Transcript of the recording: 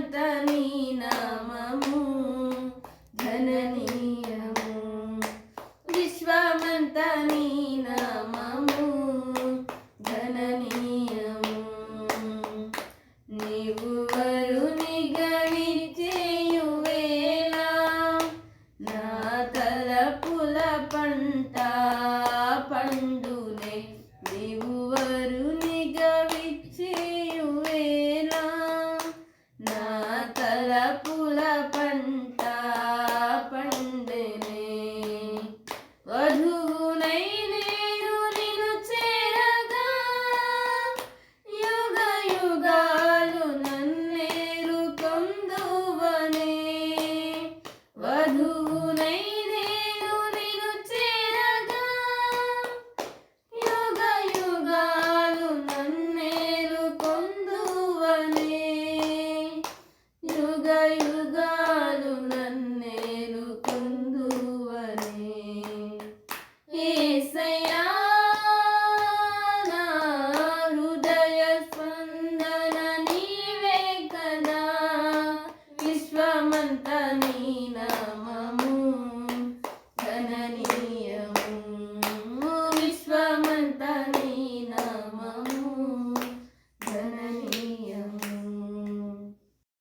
అనంత నీ నామము ఘననీయము విశ్వమంత నీ నామము ఘననీయము నీవు వరుని గవిచేయువేలా నా తలపుల పంట మూల పంట